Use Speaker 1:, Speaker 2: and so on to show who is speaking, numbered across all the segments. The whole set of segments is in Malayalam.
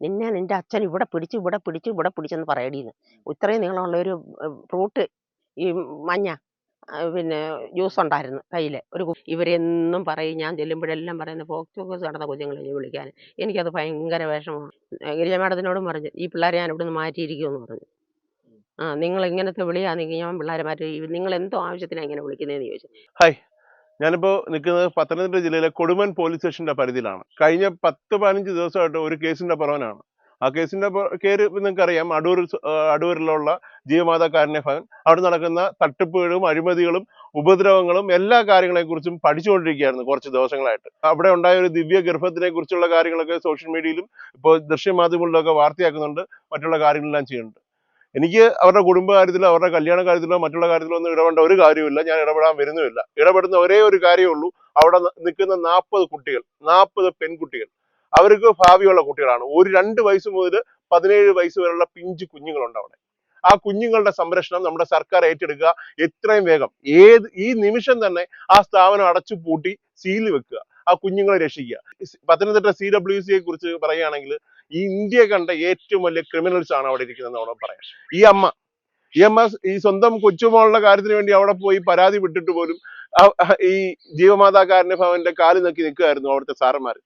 Speaker 1: നിന്നെ നിന്റെ അച്ഛൻ ഇവിടെ പിടിച്ചു ഇവിടെ പിടിച്ചു ഇവിടെ പിടിച്ചെന്ന് പറയടിയെന്ന് ഇത്രയും നീളമുള്ള ഒരു ഫ്രൂട്ട് ഈ മഞ്ഞ പിന്നെ ജ്യൂസ് ഉണ്ടായിരുന്നു കയ്യിൽ ഒരു ഇവരെന്നും പറയും ഞാൻ ചെല്ലുമ്പോഴെല്ലാം പറയുന്നത് പോക്സോ കേസ് നടന്ന കുഞ്ഞുങ്ങളെ ഇനി വിളിക്കാൻ. എനിക്കത് ഭയങ്കര വിഷമമാണ് ഗിരിജ മാഡത്തിനോടും പറഞ്ഞു ഈ പിള്ളേരെ ഞാൻ ഇവിടുന്ന് മാറ്റിയിരിക്കുമെന്ന് പറഞ്ഞു. ആ നിങ്ങൾ ഇങ്ങനത്തെ വിളിയാണെങ്കിൽ ഞാൻ പിള്ളേരെ മാറ്റി നിങ്ങൾ എന്തോ ആവശ്യത്തിനാണ് ഇങ്ങനെ വിളിക്കുന്നതെന്ന് ചോദിച്ചു.
Speaker 2: ഞാനിപ്പോ നിൽക്കുന്നത് പത്തനംതിട്ട ജില്ലയിലെ കൊടുമൻ പോലീസ് സ്റ്റേഷന്റെ പരിധിയിലാണ്. കഴിഞ്ഞ പത്ത് പതിനഞ്ച് ദിവസമായിട്ട് ഒരു കേസിന്റെ പുറവനാണ് ആ കേസിന്റെ പേര് നിങ്ങൾക്കറിയാം. അടൂർ അടൂരിലുള്ള ജീവമാതാ കാരുണ്യ ഭവൻ. അവിടെ നടക്കുന്ന തട്ടിപ്പുകളും അഴിമതികളും ഉപദ്രവങ്ങളും എല്ലാ കാര്യങ്ങളെക്കുറിച്ചും പഠിച്ചുകൊണ്ടിരിക്കുകയായിരുന്നു കുറച്ച് ദിവസങ്ങളായിട്ട്. അവിടെ ഉണ്ടായ ഒരു ദിവ്യ ഗർഭത്തിനെ കുറിച്ചുള്ള കാര്യങ്ങളൊക്കെ സോഷ്യൽ മീഡിയയിലും ഇപ്പോൾ ദൃശ്യമാധ്യമങ്ങളിലൊക്കെ വാർത്തയാക്കുന്നുണ്ട്. മറ്റുള്ള കാര്യങ്ങളെല്ലാം ചെയ്യുന്നുണ്ട്. എനിക്ക് അവരുടെ കുടുംബകാര്യത്തിലോ അവരുടെ കല്യാണ കാര്യത്തിലോ മറ്റുള്ള കാര്യത്തിലോ ഒന്നും ഇടപെടേണ്ട ഒരു കാര്യമില്ല ഞാൻ ഇടപെടാൻ വരുന്നുമില്ല. ഇടപെടുന്ന ഒരേ ഒരു കാര്യമേ ഉള്ളൂ അവിടെ നിൽക്കുന്ന നാൽപ്പത് കുട്ടികൾ നാൽപ്പത് പെൺകുട്ടികൾ. അവർക്ക് ഭാവിയുള്ള കുട്ടികളാണ്. ഒരു രണ്ട് വയസ്സ് മുതൽ പതിനേഴ് വയസ്സ് വരെയുള്ള പിഞ്ചു കുഞ്ഞുങ്ങളുണ്ട് അവിടെ. ആ കുഞ്ഞുങ്ങളുടെ സംരക്ഷണം നമ്മുടെ സർക്കാർ ഏറ്റെടുക്കുക. എത്രയും വേഗം. ഏത് ഈ നിമിഷം തന്നെ ആ സ്ഥാപനം അടച്ചു പൂട്ടി സീൽ വെക്കുക. ആ കുഞ്ഞുങ്ങളെ രക്ഷിക്കുക. പത്തനംതിട്ട സി ഡബ്ല്യു സിയെ കുറിച്ച് പറയുകയാണെങ്കിൽ ഈ ഇന്ത്യ കണ്ട ഏറ്റവും വലിയ ക്രിമിനൽസ് ആണ് അവിടെ ഇരിക്കുന്നത് അവിടെ പറയാം. ഈ അമ്മ ഈ അമ്മ ഈ സ്വന്തം കൊച്ചുമോളുടെ കാര്യത്തിന് വേണ്ടി അവിടെ പോയി പരാതി വിട്ടിട്ട് പോലും ഈ ജീവമാതാ കാരുണ്യ ഭവന്റെ കാൽ നോക്കി നിൽക്കുകയായിരുന്നു അവിടുത്തെ സാറന്മാർ.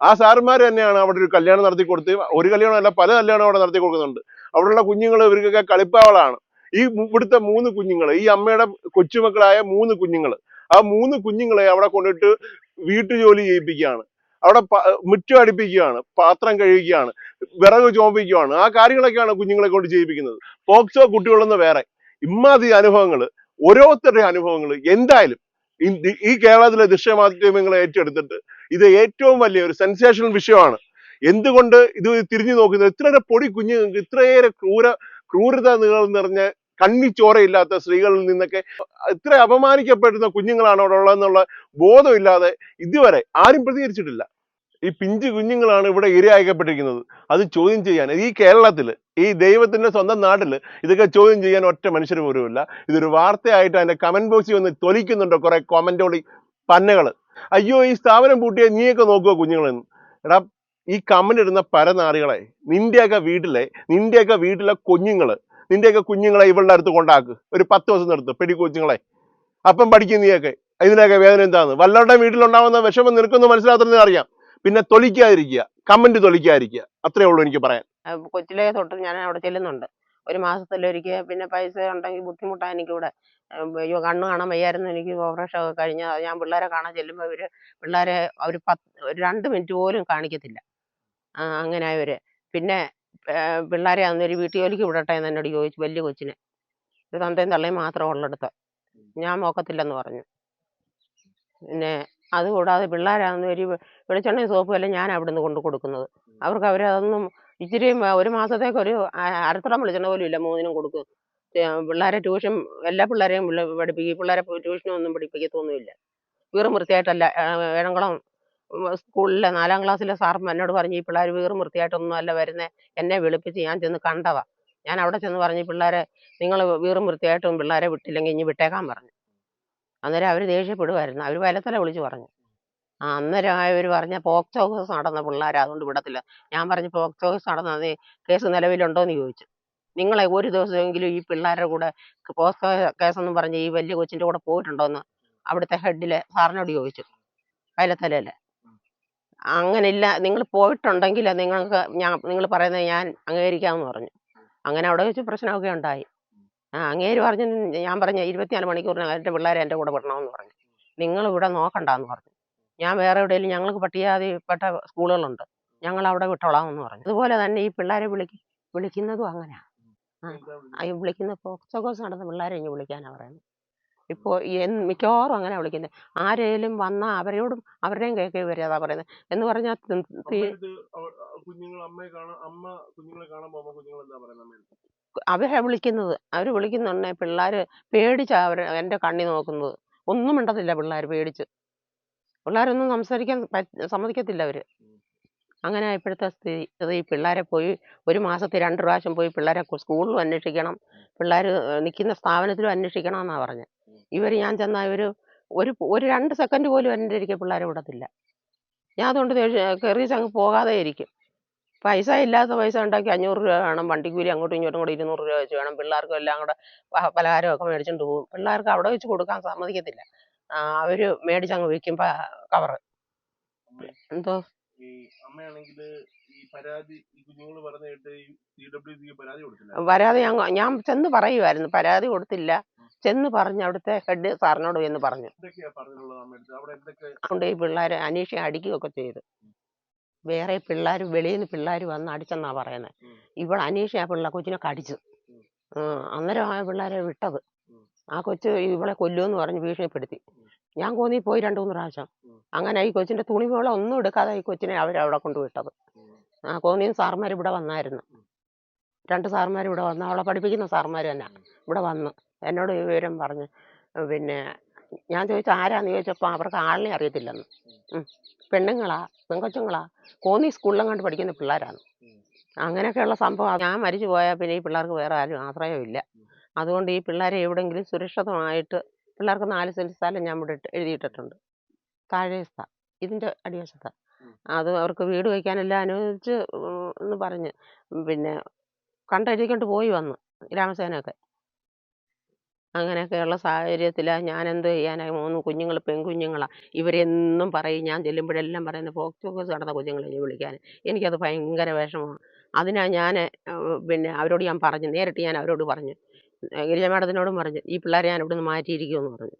Speaker 2: ആ സാറന്മാർ തന്നെയാണ് അവിടെ ഒരു കല്യാണം നടത്തി കൊടുത്ത് ഒരു കല്യാണം അല്ല പല കല്യാണം അവിടെ നടത്തി കൊടുക്കുന്നുണ്ട്. അവിടെയുള്ള കുഞ്ഞുങ്ങൾ ഇവർക്കൊക്കെ കളിപ്പാവളാണ്. ഈ ഇവിടുത്തെ മൂന്ന് കുഞ്ഞുങ്ങൾ ഈ അമ്മയുടെ കൊച്ചുമക്കളായ മൂന്ന് കുഞ്ഞുങ്ങൾ ആ മൂന്ന് കുഞ്ഞുങ്ങളെ അവിടെ കൊണ്ടിട്ട് വീട്ടുജോലി ചെയ്യിപ്പിക്കുകയാണ്. അവിടെ മുറ്റം അടിപ്പിക്കുകയാണ് പാത്രം കഴുകുകയാണ് വിറക് ചോപ്പിക്കുകയാണ് ആ കാര്യങ്ങളൊക്കെയാണ് കുഞ്ഞുങ്ങളെ കൊണ്ട് ചെയ്യിപ്പിക്കുന്നത്. പോക്സോ കുട്ടികളെന്ന് വേറെ. ഇമ്മാതി അനുഭവങ്ങൾ ഓരോരുത്തരുടെ അനുഭവങ്ങൾ എന്തായാലും ഈ- കേരളത്തിലെ ദൃശ്യമാധ്യമങ്ങളെ ഏറ്റെടുത്തിട്ട് ഇത് ഏറ്റവും വലിയ ഒരു സെൻസേഷണൽ വിഷയമാണ്. എന്തുകൊണ്ട് ഇത് തിരിഞ്ഞു നോക്കുന്നത്? ഇത്രയേറെ പൊടി കുഞ്ഞുങ്ങൾക്ക് ഇത്രയേറെ ക്രൂര ക്രൂരത നീളം നിറഞ്ഞ കണ്ണി ചോരയില്ലാത്ത സ്ത്രീകളിൽ നിന്നൊക്കെ ഇത്ര അപമാനിക്കപ്പെടുന്ന കുഞ്ഞുങ്ങളാണ് അവിടെ ഉള്ളതെന്നുള്ള ബോധമില്ലാതെ ഇതുവരെ ആരും പ്രതികരിച്ചിട്ടില്ല. ഈ പിഞ്ചു കുഞ്ഞുങ്ങളാണ് ഇവിടെ ഇരയാക്കപ്പെട്ടിരിക്കുന്നത് അത് ചോദ്യം ചെയ്യാൻ ഈ കേരളത്തിൽ ഈ ദൈവത്തിന്റെ സ്വന്തം നാട്ടിൽ ഇതൊക്കെ ചോദ്യം ചെയ്യാൻ ഒറ്റ മനുഷ്യർ പോലുമില്ല. ഇതൊരു വാർത്തയായിട്ട് അതിന്റെ കമന്റ് ബോക്സിൽ വന്ന് തൊലിക്കുന്നുണ്ട് കുറേ കോമന്റോളി പന്നകൾ അയ്യോ ഈ സ്ഥാപനം പൂട്ടിയ നീയൊക്കെ നോക്കുക കുഞ്ഞുങ്ങളെന്ന് എടാ ഈ കമന്റ് ഇടുന്ന പരനാറികളെ നിന്റെയൊക്കെ വീട്ടിലെ നിന്റെയൊക്കെ വീട്ടിലെ കുഞ്ഞുങ്ങൾ നിന്റെയൊക്കെ കുഞ്ഞുങ്ങളെ ഇവളുടെ അടുത്ത് കൊണ്ടാക്ക്. ഒരു പത്ത് ദിവസം നിർത്ത് പെടി കൊച്ചുങ്ങളെ. അപ്പം പഠിക്കും നീയൊക്കെ. ഇതിനൊക്കെ വേദന എന്താന്ന്? വല്ലവരുടെ വീട്ടിലുണ്ടാവുന്ന വിഷമം നിനക്കൊന്നും മനസ്സിലാത്തതെന്ന് അറിയാം. പിന്നെ തൊളിക്കാതിരിക്കുക കമന്റ് തൊളിക്കാതിരിക്കുക അത്രേ ഉള്ളൂ എനിക്ക് പറയാൻ.
Speaker 1: കൊച്ചിലെ തൊട്ട് ഞാൻ അവിടെ ചെല്ലുന്നുണ്ട്. ഒരു മാസത്തിലൊരിക്കൽ പിന്നെ പൈസ ഉണ്ടെങ്കിൽ ബുദ്ധിമുട്ടാണ് എനിക്കിവിടെ. അയ്യോ കണ്ണ് കാണാൻ വയ്യായിരുന്നു. എനിക്ക് ഓപ്പറേഷൻ ഒക്കെ കഴിഞ്ഞ ഞാൻ പിള്ളേരെ കാണാൻ ചെല്ലുമ്പോൾ ഇവർ പിള്ളേരെ ഒരു പത്ത് ഒരു രണ്ട് മിനിറ്റ് പോലും കാണിക്കത്തില്ല. അങ്ങനെ അവർ പിന്നെ പിള്ളേരെ അന്നൊരു വീട്ടു ജോലിക്ക് വിടട്ടെ എന്ന് എന്നോട് ചോദിച്ചു വലിയ കൊച്ചിനെ. ഒരു തന്തയും തള്ളയും മാത്രം ഉള്ളിടത്ത്. ഞാൻ നോക്കത്തില്ലെന്ന് പറഞ്ഞു. പിന്നെ അതുകൂടാതെ പിള്ളേരാണെന്ന് ഒരു വെളിച്ചെണ്ണയും സോപ്പും എല്ലാം ഞാൻ അവിടുന്ന് കൊണ്ട് കൊടുക്കുന്നത്. അവർക്ക് അവരതൊന്നും ഇച്ചിരി ഒരു മാസത്തേക്ക് ഒരു അരത്തടം വെളിച്ചെണ്ണ പോലും ഇല്ല മൂന്നിനും കൊടുക്കും. പിള്ളേരെ ട്യൂഷൻ എല്ലാ പിള്ളേരെയും പിള്ള- പഠിപ്പിക്കും. പിള്ളേരെ ട്യൂഷനൊന്നും പഠിപ്പിക്കത്തൊന്നുമില്ല വീറും വൃത്തിയായിട്ടല്ല ഏഴംകുളം സ്കൂളിലെ നാലാം ക്ലാസ്സിലെ സാർ എന്നോട് പറഞ്ഞു ഈ പിള്ളേർ വീറും വൃത്തിയായിട്ടൊന്നും അല്ല വരുന്നത് എന്നെ വിളിപ്പിച്ച് ഞാൻ ചെന്ന് കണ്ടവ ഞാൻ അവിടെ ചെന്ന് പറഞ്ഞു പിള്ളേരെ നിങ്ങൾ വീറും വൃത്തിയായിട്ടും പിള്ളേരെ വിട്ടില്ലെങ്കിൽ ഇനി വിട്ടേക്കാൻ പറഞ്ഞു. അന്നേരം അവർ ദേഷ്യപ്പെടുമായിരുന്നു അവർ വലത്തല വിളിച്ച് പറഞ്ഞു. ആ അന്നേരം അവർ പറഞ്ഞ പോക്സോ കേസ് നടന്ന പിള്ളേരാ? അതുകൊണ്ട് വിടത്തില്ല. ഞാൻ പറഞ്ഞു പോക്സോ കേസ് നടന്നത് കേസ് നിലവിലുണ്ടോ എന്ന് ചോദിച്ചു. നിങ്ങളെ ഒരു ദിവസമെങ്കിലും ഈ പിള്ളേരുടെ കൂടെ പോക്സോ കേസെന്നും പറഞ്ഞ് ഈ വലിയ കൊച്ചിന്റെ കൂടെ പോയിട്ടുണ്ടോ എന്ന് അവിടുത്തെ ഹെഡിലെ സാറിനോട് ചോദിച്ചു. വയലത്തലയിലെ അങ്ങനെ ഇല്ല നിങ്ങൾ പോയിട്ടുണ്ടെങ്കിൽ നിങ്ങൾക്ക് ഞാൻ നിങ്ങൾ പറയുന്നത് ഞാൻ അംഗീകരിക്കാമെന്ന് പറഞ്ഞു. അങ്ങനെ അവിടെ വെച്ച് പ്രശ്നമൊക്കെ ഉണ്ടായി. ആ അങ്ങേര് പറഞ്ഞു ഞാൻ പറഞ്ഞ ഇരുപത്തിനാല് മണിക്കൂറിനകം എന്റെ പിള്ളേരെ എന്റെ കൂടെ വിടണമെന്ന് പറഞ്ഞു. നിങ്ങൾ ഇവിടെ നോക്കണ്ടെന്ന് പറഞ്ഞു. ഞാൻ വേറെ എവിടെയെങ്കിലും ഞങ്ങൾക്ക് പട്ടികജാതിപ്പെട്ട സ്കൂളുകളുണ്ട്. ഞങ്ങൾ അവിടെ വിട്ടോളാം എന്ന് പറഞ്ഞു. അതുപോലെ തന്നെ ഈ പിള്ളേരെ വിളിക്ക് വിളിക്കുന്നതും അങ്ങനെയാണ് ആ വിളിക്കുന്ന പോക്സോ കേസ് നടന്ന പിള്ളേരെ ഇനി വിളിക്കാനാണ് പറയുന്നത്. ഇപ്പോൾ മിക്കവാറും അങ്ങനെ വിളിക്കുന്നത് ആരേലും വന്നാൽ അവരോടും അവരുടെയും കേൾക്കേ വരാതാ പറയുന്നത് എന്ന് പറഞ്ഞാൽ
Speaker 2: കുഞ്ഞുങ്ങൾ അമ്മയെ കാണാൻ അമ്മ കുഞ്ഞുങ്ങളെ കാണാൻ പോകുമ്പോൾ കുഞ്ഞുങ്ങൾ എന്താ പറയുന്നത്
Speaker 1: അവരെ വിളിക്കുന്നത്. അവർ വിളിക്കുന്നുണ്ടെ പിള്ളേർ പേടിച്ചാ അവർ എന്റെ കണ്ണി നോക്കുന്നത്. ഒന്നും മിണ്ടത്തില്ല പിള്ളേർ പേടിച്ച്. പിള്ളേരൊന്നും സംസാരിക്കാൻ സമ്മതിക്കത്തില്ല അവർ അങ്ങനെ ഇപ്പോഴത്തെ സ്ഥിതി. അത് ഈ പിള്ളേരെ പോയി ഒരു മാസത്തിൽ രണ്ട് പ്രാവശ്യം പോയി പിള്ളേരെ സ്കൂളിലും അന്വേഷിക്കണം. പിള്ളേർ നിൽക്കുന്ന സ്ഥാപനത്തിലും അന്വേഷിക്കണം എന്നാണ് പറഞ്ഞത് ഇവർ ഞാൻ ചെന്നാൽ ഇവർ ഒരു ഒരു രണ്ട് സെക്കൻഡ് പോലും എന്റെ ഇരിക്കെ പിള്ളേരെ വിടത്തില്ല. ഞാൻ അതുകൊണ്ട് കയറി അങ്ങ് പോകാതെ ഇരിക്കും. പൈസ ഇല്ലാത്ത പൈസ ഉണ്ടാക്കി അഞ്ഞൂറ് രൂപ വേണം വണ്ടിക്കൂലി അങ്ങോട്ടും ഇങ്ങോട്ടും കൂടെ ഇരുന്നൂറ് രൂപ വെച്ച് വേണം പിള്ളേർക്കും എല്ലാം കൂടെ പലഹാരമൊക്കെ മേടിച്ചുകൊണ്ട് പോകും. പിള്ളേർക്ക് അവിടെ വെച്ച് കൊടുക്കാൻ സമ്മതിക്കത്തില്ല. അവർ മേടിച്ചങ്ങ് വെക്കും കവറ്. എന്തോ?
Speaker 2: പരാതി ഈ കുഞ്ഞുങ്ങൾ പറഞ്ഞ കേട്ട് ഈ സി ഡബ്ല്യു സിക്ക് പരാതി കൊടുത്തില്ല.
Speaker 1: പരാതി ഞാൻ ഞാൻ ചെന്ന് പറയുമായിരുന്നു പരാതി കൊടുത്തില്ല. ചെന്ന് പറഞ്ഞു അവിടുത്തെ ഹെഡ് സാറിനോട് എന്ന് പറഞ്ഞു. അതുകൊണ്ട് ഈ പിള്ളേരെ അനീഷയെ അടിക്കുകയൊക്കെ ചെയ്തു. വേറെ പിള്ളേർ വെളിയിൽ നിന്ന് പിള്ളേർ വന്ന് അടിച്ചെന്നാ പറയുന്നത്
Speaker 2: ഇവൾ
Speaker 1: ഇവിടെ അനീഷ ആ പിള്ള കൊച്ചിനെ കടിച്ചു. അന്നേരം ആ പിള്ളേരെ വിട്ടത്. ആ കൊച്ച് ഇവളെ കൊല്ലുമെന്ന് പറഞ്ഞ് ഭീഷണിപ്പെടുത്തി. ഞാൻ കോന്നി പോയി രണ്ടു മൂന്ന് പ്രാവശ്യം. അങ്ങനെ ഈ കൊച്ചിന്റെ തുണിപോളെ ഒന്നും എടുക്കാതെ ഈ കൊച്ചിനെ അവരവിടെ കൊണ്ട് വിട്ടത്
Speaker 2: ഉം.
Speaker 1: ആ കോന്നിയും സാർമാർ ഇവിടെ വന്നായിരുന്നു. രണ്ട് സാർമാർ ഇവിടെ വന്നു അവളെ പഠിപ്പിക്കുന്ന സാർമാർ തന്നെ ഇവിടെ വന്നു. എന്നോട് ഈ വിവരം പറഞ്ഞു പിന്നെ ഞാൻ ചോദിച്ചു ആരാന്ന്? ചോദിച്ചപ്പോൾ അവർക്ക് ആളിനെ അറിയത്തില്ലെന്ന്. പെണ്ണുങ്ങളാ പെങ്കൊച്ചുങ്ങളാ? കോന്നി സ്കൂളിലും കണ്ട് പഠിക്കുന്ന പിള്ളേരാണ്. അങ്ങനെയൊക്കെയുള്ള സംഭവം. ഞാൻ മരിച്ചു പോയാൽ പിന്നെ ഈ പിള്ളേർക്ക് വേറെ ആരും ആശ്രയമില്ല അതുകൊണ്ട് ഈ പിള്ളേരെ എവിടെയെങ്കിലും സുരക്ഷിതമായിട്ട് പിള്ളേർക്ക് നാല് സെന്റ് സ്ഥലം ഞാൻ ഇവിടെ ഇട്ട് എഴുതിയിട്ടിട്ടുണ്ട്. താഴെ സ്ഥ ഇതിന്റെ അടിവശത്ത്.
Speaker 2: ഉം.
Speaker 1: അത് അവർക്ക് വീട് വയ്ക്കാനെല്ലാം അനുവദിച്ച് എന്ന് പറഞ്ഞ്. പിന്നെ കണ്ടെഴുതിക്കൊണ്ട് പോയി വന്നു ഗ്രാമസേനയൊക്കെ അങ്ങനെയൊക്കെയുള്ള സാഹചര്യത്തിലാണ് ഞാൻ എന്ത് ചെയ്യാനായി മൂന്ന് കുഞ്ഞുങ്ങൾ പെൺകുഞ്ഞുങ്ങളാണ് ഇവരെന്നും പറയും ഞാൻ ചെല്ലുമ്പോഴെല്ലാം പറയുന്ന പോക്സോ കേസ് നടന്ന കുഞ്ഞുങ്ങളെ വിളിക്കാൻ. എനിക്കത് ഭയങ്കര വിഷമമാണ് അതിനാ ഞാൻ പിന്നെ അവരോട് ഞാൻ പറഞ്ഞു നേരിട്ട് ഞാൻ അവരോട് പറഞ്ഞു. ഗിരിജ മാഡത്തിനോടും പറഞ്ഞു ഈ പിള്ളേരെ ഞാൻ ഇവിടുന്ന് മാറ്റിയിരിക്കുമെന്ന് പറഞ്ഞു.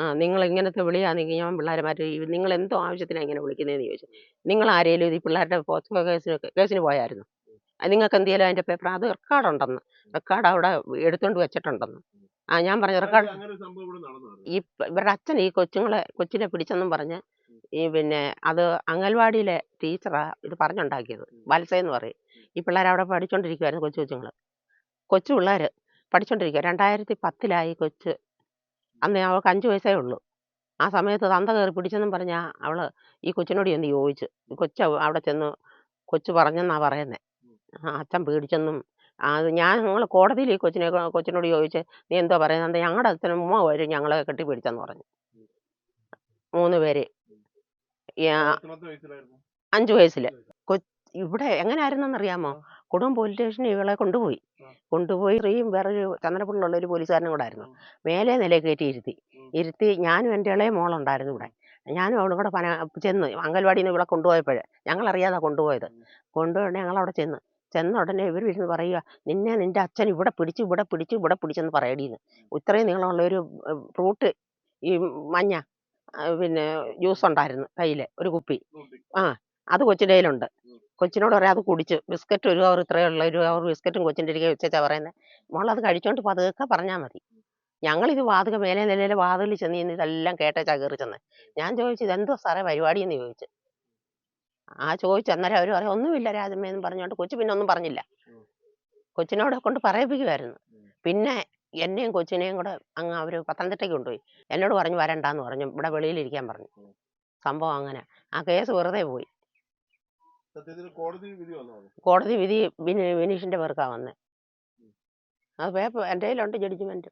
Speaker 1: ആ നിങ്ങൾ ഇങ്ങനത്തെ വിളിയാണെങ്കിൽ ഞാൻ പിള്ളേരെ മാറ്റി നിങ്ങൾ എന്തോ ആവശ്യത്തിനാണ് ഇങ്ങനെ വിളിക്കുന്നതെന്ന് ചോദിച്ചു. നിങ്ങൾ ആരെങ്കിലും ഈ പിള്ളേരുടെ പോസ്റ്റ് കേസിന് കേസിന് പോയായിരുന്നു? നിങ്ങൾക്ക് എന്തെങ്കിലും അതിന്റെ പേപ്പർ? അത് റെക്കോർഡുണ്ടെന്ന് റെക്കോർഡ് അവിടെ എടുത്തുകൊണ്ട് വെച്ചിട്ടുണ്ടെന്ന്. ആ ഞാൻ പറഞ്ഞു റെക്കോർഡ് ഈ ഇവരുടെ അച്ഛൻ ഈ കൊച്ചുങ്ങളെ കൊച്ചിനെ പിടിച്ചെന്നും പറഞ്ഞ് ഈ പിന്നെ അത് അംഗൻവാടിയിലെ ടീച്ചറാ ഇത് പറഞ്ഞുണ്ടാക്കിയത്. വത്സയെന്ന് എന്ന് പറയും. ഈ പിള്ളേർ അവിടെ പഠിച്ചോണ്ടിരിക്കുവായിരുന്നു കൊച്ചു കൊച്ചുങ്ങൾ കൊച്ചു പിള്ളേർ പഠിച്ചുകൊണ്ടിരിക്കുക രണ്ടായിരത്തി പത്തിലായി കൊച്ച് അന്ന് അവൾക്ക് അഞ്ച് വയസ്സേ ഉള്ളൂ. ആ സമയത്ത് തന്ത കയറി പിടിച്ചെന്നും പറഞ്ഞാൽ അവൾ ഈ കൊച്ചിനോട് ചെന്ന് ചോദിച്ചു. കൊച്ച അവിടെ ചെന്ന് കൊച്ചു പറഞ്ഞെന്നാണ് പറയുന്നത് ആ അച്ഛൻ പേടിച്ചെന്നും ആ, അത് ഞാൻ ഞങ്ങൾ കോടതിയിൽ ഈ കൊച്ചിനെ കൊച്ചിനോട് ചോദിച്ച് നീ എന്തോ പറയുന്നത് ഞങ്ങളുടെ അച്ഛനും ഉമ്മ വരും ഞങ്ങളെ കെട്ടി പിടിച്ചെന്ന് പറഞ്ഞു. മൂന്ന് പേര്. അഞ്ചു വയസ്സിൽ കൊ ഇവിടെ എങ്ങനെയായിരുന്നെന്നറിയാമോ കുടുംബ പോലീസ് സ്റ്റേഷനിൽ ഇവളെ കൊണ്ടുപോയി. കൊണ്ടുപോയി സ്ത്രീയും വേറൊരു ചന്ദ്രപ്പുള്ള ഒരു പോലീസുകാരനും കൂടെ ആയിരുന്നു. മേലെ നില കയറ്റി ഇരുത്തി. ഇരുത്തി ഞാനും എന്റെ ഇളയ മോളുണ്ടായിരുന്നു ഇവിടെ. ഞാനും അവളും കൂടെ പന ചെന്ന് അംഗൻവാടിയിൽ നിന്ന് ഇവിടെ കൊണ്ടുപോയപ്പോഴേ ഞങ്ങളറിയാതെ കൊണ്ടുപോയത്. കൊണ്ടുപോയി ഞങ്ങൾ അവിടെ ചെന്ന്. ചെന്ന ഉടനെ ഇവർ ഇരുന്ന് പറയുക നിന്നെ നിന്റെ അച്ഛൻ ഇവിടെ പിടിച്ചു ഇവിടെ പിടിച്ചു ഇവിടെ പിടിച്ചെന്ന് പറയടിയെന്ന് ഇത്രയും നീളമുള്ള ഒരു ഫ്രൂട്ട് ഈ മഞ്ഞ പിന്നെ ജ്യൂസ് ഉണ്ടായിരുന്നു കയ്യിൽ ഒരു കുപ്പി. അത് കൊച്ചിന്റെ കയ്യിലുണ്ട്. കൊച്ചിനോട് പറയാം അത് കുടിച്ച് ബിസ്ക്കറ്റ് ഒരു കവർ ഉള്ളൂ ഒരു കവർ ബിസ്ക്കറ്റും കൊച്ചിന്റെ ഇരിക്കുക വെച്ചാൽ പറയുന്നത് മോളത് കഴിച്ചോണ്ട് പതുക്കെ പറഞ്ഞാൽ മതി. ഞങ്ങളിത് വാതുക മേലെ നിലയിലെ വാതിൽ ചെന്ന് ഇന്ന് ഇതെല്ലാം കേട്ടേച്ചാ കയറി ചെന്ന്. ഞാൻ ചോദിച്ചു ഇതെന്തോ സാറേ പരിപാടി എന്ന് ചോദിച്ചു? ആ ചോദിച്ചു അന്നേരം അവർ പറയാം ഒന്നുമില്ല രാജമ്മ എന്ന് പറഞ്ഞുകൊണ്ട് കൊച്ചു പിന്നെ ഒന്നും പറഞ്ഞില്ല. കൊച്ചിനോടെ കൊണ്ട് പറയിപ്പിക്കുമായിരുന്നു. പിന്നെ എന്നെയും കൊച്ചിനെയും കൂടെ അങ്ങ് അവർ പത്തനംതിട്ടയ്ക്ക് കൊണ്ടുപോയി. എന്നോട് പറഞ്ഞു വരണ്ടാന്ന് പറഞ്ഞു. ഇവിടെ വെളിയിലിരിക്കാൻ പറഞ്ഞു. സംഭവം അങ്ങനെ. ആ കേസ് വെറുതെ പോയി.
Speaker 2: കോടതി വിധി വന്നോ
Speaker 1: ബിനീഷിന്റെ പേർക്കാ വന്നത് അത് പേപ്പർ എന്റെ കയ്യിലുണ്ട് ജഡ്ജിമെന്റ്.